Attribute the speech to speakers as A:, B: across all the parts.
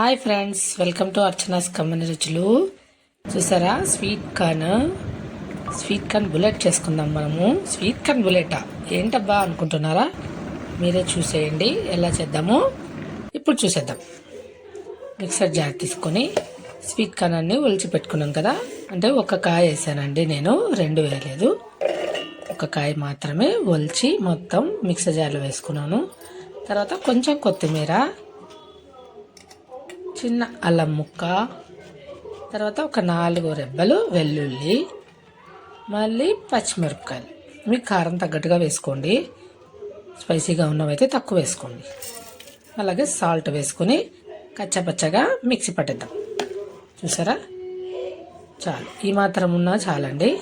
A: Hi friends welcome to Archana's కమ్మని రుచులు. చూసారా? Sweet corn. Sweet corn bullet చేసుకుందాం మనము. స్వీట్ కార్న్ బుల్లెటా? ఏంటబ్బా అనుకుంటున్నారా? మీరే చూసేయండి ఎలా చేద్దాము. ఇప్పుడు చూసేద్దాం. మిక్సర్ జార్ తీసుకొని స్వీట్ కార్న్ అన్ని ఒలిచి పెట్టుకున్నాం కదా. అంటే ఒక కాయ వేసానండి నేను రెండు వేయలేదు. ఒక కాయ మాత్రమే ఒలిచి మొత్తం మిక్సర్ జార్లో వేసుకున్నాను. తర్వాత కొంచెం కొత్తిమీర చిన్న అల్లం ముక్క తర్వాత ఒక నాలుగు రెబ్బలు వెల్లుల్లి మళ్ళీ పచ్చిమిరపకాయలు. మీకు కారం తగ్గట్టుగా వేసుకోండి. స్పైసీగా ఉన్నవైతే తక్కువ వేసుకోండి. అలాగే సాల్ట్ వేసుకొని కచ్చపచ్చగా మిక్సీ పట్టిద్దాం. చూసారా? చాలు. ఈ మాత్రం ఉన్నా చాలండి.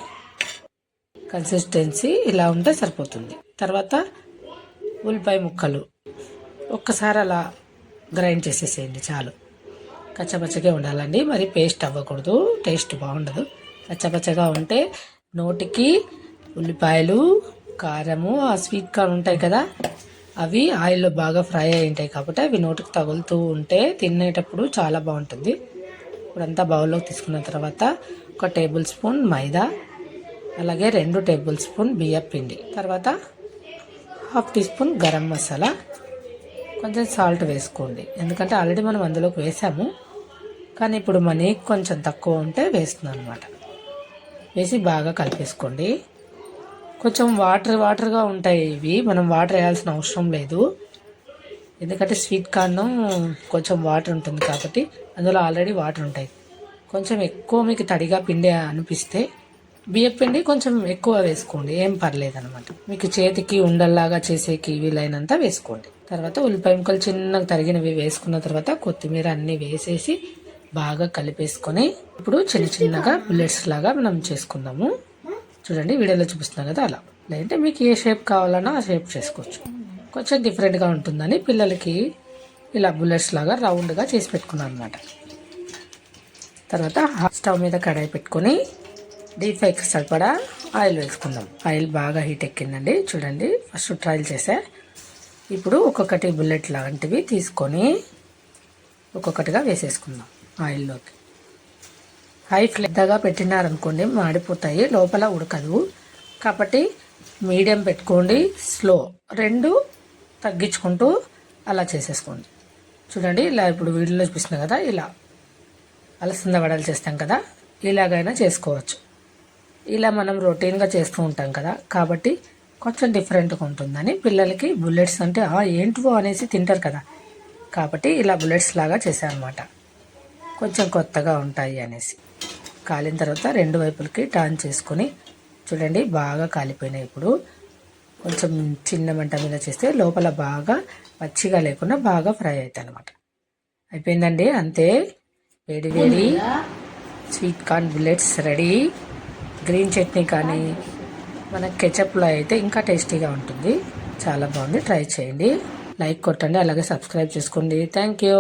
A: కన్సిస్టెన్సీ ఇలా ఉంటే సరిపోతుంది. తర్వాత ఉల్లిపాయ ముక్కలు. ఒక్కసారి అలా గ్రైండ్ చేసేసేయండి. చాలు. కచ్చపచ్చగా ఉండాలండి. మరి పేస్ట్ అవ్వకూడదు. టేస్ట్ బాగుండదు. కచ్చపచ్చగా ఉంటే నోటికి ఉల్లిపాయలు కారము ఆ స్వీట్ కార్న్ ఉంటాయి కదా అవి ఆయిల్లో బాగా ఫ్రై అయి ఉంటాయి కాబట్టి అవి నోటికి తగులుతూ ఉంటే తినేటప్పుడు చాలా బాగుంటుంది. ఇప్పుడంతా బౌల్లోకి తీసుకున్న తర్వాత ఒక టేబుల్ స్పూన్ మైదా అలాగే రెండు టేబుల్ స్పూన్ బియ్యం పిండి తర్వాత half teaspoon garam masala. కొంచెం సాల్ట్ వేసుకోండి. ఎందుకంటే ఆల్రెడీ మనం అందులోకి వేసాము. కానీ ఇప్పుడు మనీ కొంచెం తక్కువ ఉంటే వేస్తున్నాను అనమాట వేసి బాగా కలిపేసుకోండి. కొంచెం వాటర్ వాటర్గా ఉంటాయి ఇవి. మనం వాటర్ వేయాల్సిన అవసరం లేదు. ఎందుకంటే స్వీట్ కార్న్ కొంచెం వాటర్ ఉంటుంది కాబట్టి అందులో ఆల్రెడీ వాటర్ ఉంటాయి. కొంచెం ఎక్కువ మీకు తడిగా పిండి అనిపిస్తే బియ్యం పిండి కొంచెం ఎక్కువ వేసుకోండి. ఏం పర్లేదు అనమాట మీకు చేతికి ఉండల్లాగా చేసేకి వీలైనంత వేసుకోండి. తర్వాత ఉల్లిపాయ ముక్కలు చిన్నగా తరిగినవి వేసుకున్న తర్వాత కొత్తిమీర అన్నీ వేసేసి బాగా కలిపేసుకొని ఇప్పుడు చిన్న చిన్నగా బుల్లెట్స్ లాగా మనం చేసుకుందాము. చూడండి వీడియోలో చూపిస్తున్నాను కదా అలా. లేదంటే మీకు ఏ షేప్ కావాలన్నా ఆ షేప్ చేసుకోవచ్చు. కొంచెం డిఫరెంట్గా ఉంటుందని పిల్లలకి ఇలా బుల్లెట్స్ లాగా రౌండ్గా చేసి పెట్టుకున్నాను అనమాట తర్వాత స్టవ్ మీద కడాయి పెట్టుకొని డీప్ ఫ్రైకి సరిపడా ఆయిల్ వేసుకుందాం. ఆయిల్ బాగా హీట్ ఎక్కిందండి. చూడండి ఫస్ట్ ట్రయల్ చేసా. ఇప్పుడు ఒక్కొక్కటి బుల్లెట్ లాంటివి తీసుకొని ఒక్కొక్కటిగా వేసేసుకుందాం. ఆయిల్లోకి. హై ఫ్లెద్దగా పెట్టినారనుకోండి మాడిపోతాయి. లోపల ఉడకదు. కాబట్టి మీడియం పెట్టుకోండి స్లో. రెండు తగ్గించుకుంటూ అలా చేసేసుకోండి. చూడండి ఇలా ఇప్పుడు వీడియోలో చూపిస్తున్నా కదా ఇలా. అలసంద వడలు చేస్తాం కదా ఇలాగైనా చేసుకోవచ్చు. ఇలా మనం రొటీన్గా చేస్తూ ఉంటాం కదా కాబట్టి కొంచెం డిఫరెంట్గా ఉంటుందని. పిల్లలకి బుల్లెట్స్ అంటే ఏంటివో అనేసి తింటారు కదా. కాబట్టి ఇలా బుల్లెట్స్ లాగా చేశారనమాట. కొంచెం కొత్తగా ఉంటాయి అనేసి. కాలిన తర్వాత రెండు వైపులకి టర్న్ చేసుకొని చూడండి బాగా కాలిపోయినాయి ఇప్పుడు. కొంచెం చిన్న మంట మీద చేస్తే లోపల బాగా పచ్చిగా లేకుండా బాగా ఫ్రై అవుతాయి అనమాట అయిపోయిందండి అంతే. వేడి వేడి sweet corn bullets ready. Green chutney కానీ మన కెచప్లో అయితే ఇంకా టేస్టీగా ఉంటుంది. చాలా బాగుంది ట్రై చేయండి. లైక్ కొట్టండి అలాగే సబ్స్క్రైబ్ చేసుకోండి. Thank you.